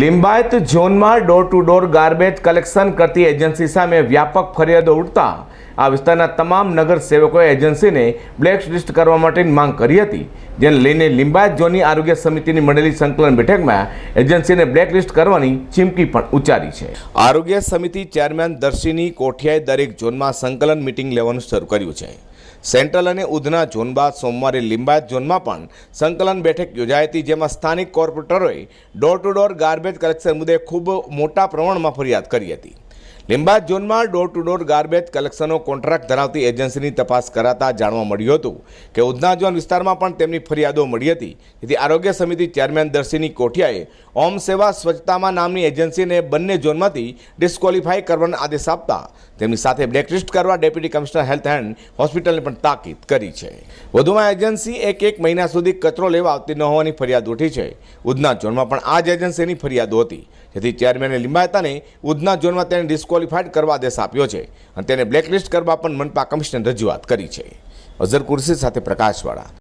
લિંબાયત ઝોનમાં door to door garbage collection કરતી agency સામે વ્યાપક ફરિયાદો ઉઠતા આ વિસ્તારના તમામ નગર સેવકોએ એજન્સીને બ્લેક લિસ્ટ કરવા માટેની માંગ કરી હતી, જેને લઈને લિંબાયત ઝોનની આરોગ્ય સમિતિની મળેલી સંકલન બેઠકમાં એજન્સીને બ્લેક લિસ્ટ કરવાની ચીમકી પણ ઉચ્ચારી છે. આરોગ્ય સમિતિ ચેરમેન દર્શિની કોઠિયાએ દરેક ઝોનમાં સંકલન મિટિંગ લેવાનું શરૂ કર્યું છે. સેન્ટ્રલ અને ઉધના ઝોન બાદ સોમવારે લિંબાયત ઝોનમાં પણ સંકલન બેઠક યોજાઈ હતી, જેમાં સ્થાનિક કોર્પોરેટરોએ door to door garbage collection મુદ્દે ખૂબ મોટા પ્રમાણમાં ફરિયાદ કરી હતી. લિંબાયત ઝોનમાં ડોર ટુ ડોર ગાર્બેજ કલેક્શનનો કોન્ટ્રાક્ટ ધરાવતી એજન્સીની તપાસ કરાતા જાણવા મળ્યું હતું કે ઉધના ઝોન વિસ્તારમાં પણ તેમની ફરિયાદો મળી હતી. જેથી આરોગ્ય સમિતિ ચેરમેન દર્શિની કોઠિયાએ ઓમ સેવા સ્વચ્છતામાં નામની એજન્સીને બંને ઝોનમાંથી ડિસ્કવોલિફાય કરવાનો આદેશ આપતા તેમની સાથે બ્લેકલિસ્ટ કરવા ડેપ્યુટી કમિશનર હેલ્થ એન્ડ હોસ્પિટલને પણ તાકીદ કરી છે. વધુમાં એજન્સી એક એક મહિના સુધી કચરો લેવા આવતી ન હોવાની ફરિયાદ ઉઠી છે. ઉધના ઝોનમાં પણ આ જ એજન્સીની ફરિયાદો હતી. જેથી ચેરમેને લીંબાયતાને ઉધના ઝોનમાં તેને ડિસ્કોલિફાઈડ કરવા આદેશ આપ્યો છે અને તેને બ્લેકલિસ્ટ કરવા પણ મનપા કમિશનર રજૂઆત કરી છે. અઝર કુર્સી સાથે પ્રકાશવાળા